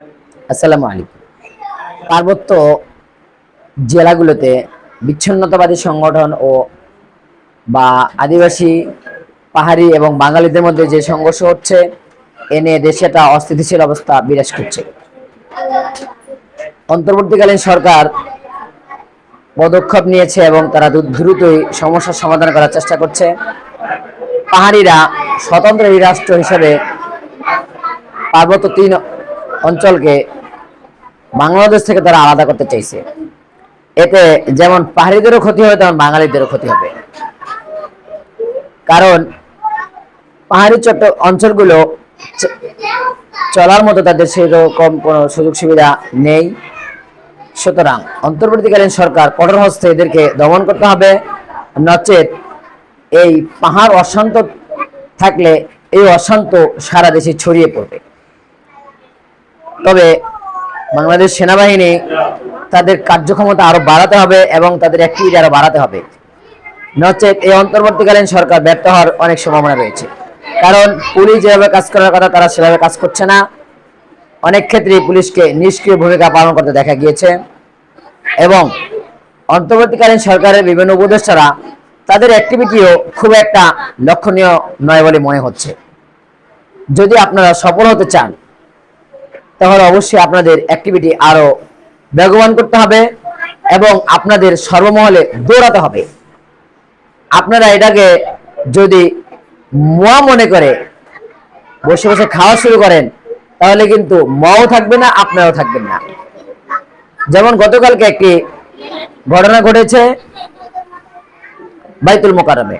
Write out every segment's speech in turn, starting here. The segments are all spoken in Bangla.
আসসালামু আলাইকুম। পার্বত্য জেলাগুলোতে বিচ্ছিন্নতাবাদী সংগঠন ও বা আদিবাসী, পাহাড়ি এবং বাঙালিদের মধ্যে যে সংঘর্ষ হচ্ছে, এ নিয়ে দেশে একটা অস্থিতিশীল অবস্থা বিরাজ করছে। অন্তর্বর্তীকালীন সরকার পদক্ষেপ নিয়েছে এবং তারা দ্রু- দ্রুতই সমস্যার সমাধান করার চেষ্টা করছে। পাহাড়িরা স্বতন্ত্র এই রাষ্ট্র হিসেবে পার্বত্য তিন অঞ্চলকে বাংলাদেশ থেকে তারা আলাদা করতে চাইছে। এতে যেমন পাহাড়িদেরও ক্ষতি হবে, তেমন বাঙালিদেরও ক্ষতি হবে। কারণ পাহাড়ি চট্ট অঞ্চলগুলো চলার মতো তাদের সেরকম কোনো সুযোগ সুবিধা নেই। সুতরাং অন্তর্বর্তীকালীন সরকার কঠোর হস্তে এদেরকে দমন করতে হবে। নচেত এই পাহাড় অশান্ত থাকলে এই অশান্ত সারা দেশে ছড়িয়ে পড়বে। তবে বাংলাদেশ সেনাবাহিনী তাদের কার্যক্ষমতা আরও বাড়াতে হবে এবং তাদের অ্যাক্টিভিটি আরও বাড়াতে হবে। নচেত এই অন্তর্বর্তীকালীন সরকার ব্যর্থ হওয়ার অনেক সম্ভাবনা রয়েছে। কারণ পুলিশ যেভাবে কাজ করার কথা তারা সেভাবে কাজ করছে না। অনেক ক্ষেত্রে পুলিশকে নিষ্ক্রিয় ভূমিকা পালন করতে দেখা গিয়েছে এবং অন্তর্বর্তীকালীন সরকারের বিভিন্ন উপদেষ্টারা তাদের অ্যাক্টিভিটিও খুব একটা লক্ষণীয় নয় বলে মনে হচ্ছে। যদি আপনারা সফল হতে চান তাহলে অবশ্যই আপনাদের অ্যাক্টিভিটি আরও বেগবান করতে হবে এবং আপনাদের সর্বমহলে দৌড়াতে হবে। আপনারা এটাকে যদি মোয়া মনে করে বসে বসে খাওয়া শুরু করেন, তাহলে কিন্তু মাও থাকবে না, আপনারাও থাকবেন না। যেমন গতকালকে একটি ঘটনা ঘটেছে বাইতুল মোকারমে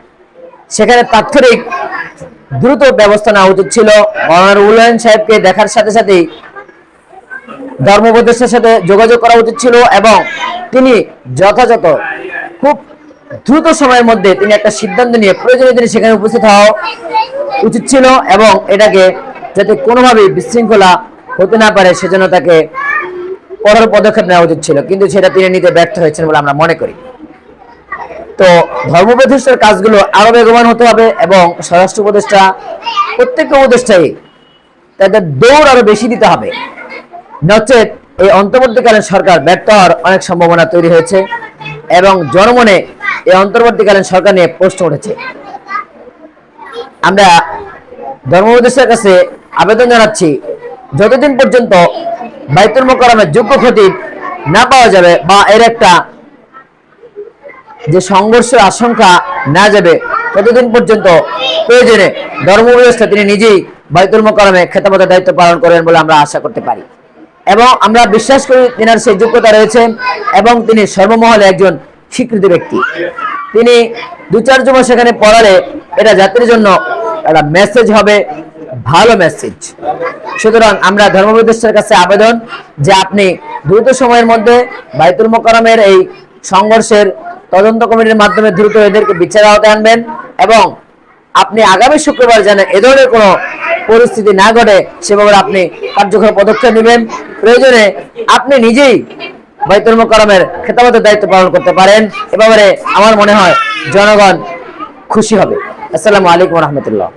সেখানে তাৎক্ষণিক দ্রুত ব্যবস্থা নেওয়া উচিত ছিল। মৌলানা উল্লায়ন সাহেবকে দেখার সাথে সাথেই ধর্ম উপদেষ্টার সাথে যোগাযোগ করা উচিত ছিল এবং তিনি যথাযথ, খুব দ্রুত সময়ের মধ্যে তিনি একটা সিদ্ধান্ত নিয়ে প্রয়োজনে তিনি সেখানে উপস্থিত হওয়া উচিত ছিল এবং এটাকে যাতে কোনোভাবেই বিশৃঙ্খলা হতে না পারে সেজন্য তাকে কঠোর পদক্ষেপ নেওয়া উচিত ছিল। কিন্তু সেটা তিনি নিতে ব্যর্থ হয়েছেন বলে আমরা মনে করি। তো ধর্ম প্রতিষ্ঠার কাজগুলো আরও বেগবান হতে হবে এবং স্বরাষ্ট্র উপদেষ্টা প্রত্যেকটা উপদেষ্টাই তাদের দৌড় আরও বেশি দিতে হবে। নচেত এই অন্তর্বর্তীকালীন সরকার ব্যর্থ হওয়ার অনেক সম্ভাবনা তৈরি হয়েছে এবং জনমনে এই অন্তর্বর্তীকালীন সরকার নিয়ে প্রশ্ন উঠেছে। আমরা ধর্ম উপদেষ্টার কাছে আবেদন জানাচ্ছি, যতদিন পর্যন্ত বাইতুল মোকারমের যোগ্য খতিব না পাওয়া যাবে বা এর একটা যে সংঘর্ষের আশঙ্কা না যাবে, ততদিন পর্যন্ত প্রয়োজনে ধর্ম উপদেষ্টা তিনি নিজেই বাইতুল মোকারমে খেতাবতের দায়িত্ব পালন করেন বলে আমরা আশা করতে পারি। এবং আমরা বিশ্বাস করি তিনার সেই যোগ্যতা রয়েছে এবং তিনি সর্বমহলে একজন স্বীকৃত ব্যক্তি। তিনি দু চার জমা সেখানে পড়ালে এটা জাতির জন্য একটা মেসেজ হবে, ভালো মেসেজ সুতরাং আমরা ধর্ম উপদেষ্টার কাছে আবেদন যে আপনি দ্রুত সময়ের মধ্যে বাইতুল মোকারমের এই সংঘর্ষের তদন্ত কমিটির মাধ্যমে দ্রুত এদেরকে বিচার আওতায় আনবেন এবং আপনি আগামী শুক্রবার যেন এ ধরনের কোনো পরিস্থিতি না ঘটে, সেভাবে আপনি কার্যকর পদক্ষেপ নেবেন। প্রয়োজনে আপনি নিজেই বাইতুল মোকারমের খেতাবতের দায়িত্ব পালন করতে পারেন। এ ব্যাপারে আমার মনে হয় জনগণ খুশি হবে। আসসালামু আলাইকুম রহমতুল্লাহ।